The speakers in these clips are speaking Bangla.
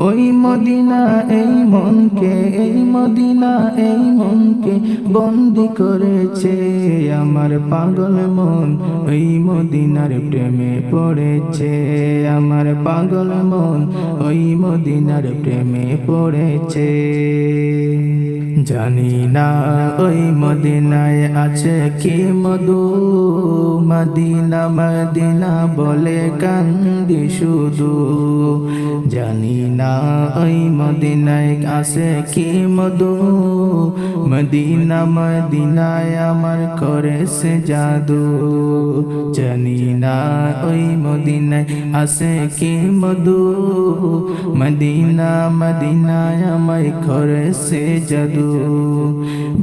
ওই মদিনা, এই মনকে, এই মদিনা, এই মনকে বন্দি করেছে আমার পাগল মন। ওই মদিনার প্রেমে পড়েছে আমার পাগল মন। ওই মদিনার প্রেমে পড়েছে। জানি না ওই মদিনায় আছে কি মধু। মদিনা মদিনা বলে কান্দি শুধু। জানি না ওই মদিনায় আছে কি মধু। মদিনা মদিনায় আমার করেছে জাদু। জানি না ওই মদিনায় আছে কি মধু। মদিনা মদিনায় আমায় করেছে জাদু।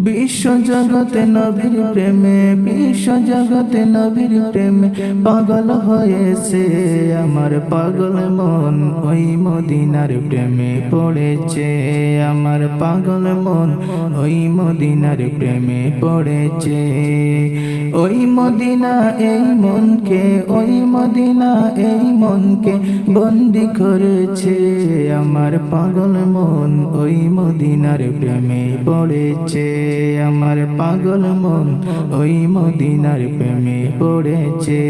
বিশ্ব জগতে নবীর প্রেমে, বিশ্ব জগতে নবীর প্রেমে পাগল হয়েছে আমার পাগল মন। ওই মদিনার প্রেমে পড়েছে আমার পাগল মন। ওই মদিনার প্রেমে পড়েছে। ওই মদিনা, এই মনকে, ওই মদিনা, এই মনকে বন্দি করেছে। আমার পাগল মন ওই মদিনার প্রেমে পড়েছে। আমার পাগল মন ওই মদিনার প্রেমে পড়েছে।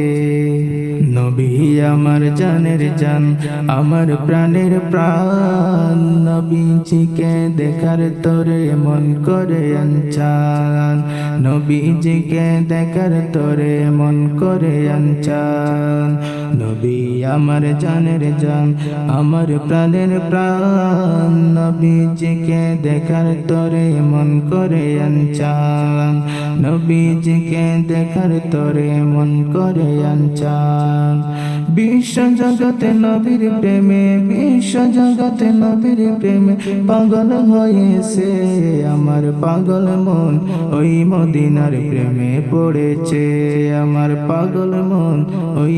নবী আমার জানের জান, আমার প্রাণের প্রাণ। নবীজিকে দেখার তোরে মন করে আনচান নবীজিকে দেখার তোরে মন করে আনচান নবী, আমার জানের জান, আমার প্রাণের প্রাণ। নবীজিকে দেখার তোরে মন করে আনচান। নবীজিকে দেখার তোরে মন করে আনচান। বিশ্ব জগতে নবীর প্রেমে বিশ্ব জগতে নবীর প্রেমে পাগল হয়েছে। আমার পাগল মন ওই মদিনার প্রেমে পড়েছে। আমার পাগল মন ওই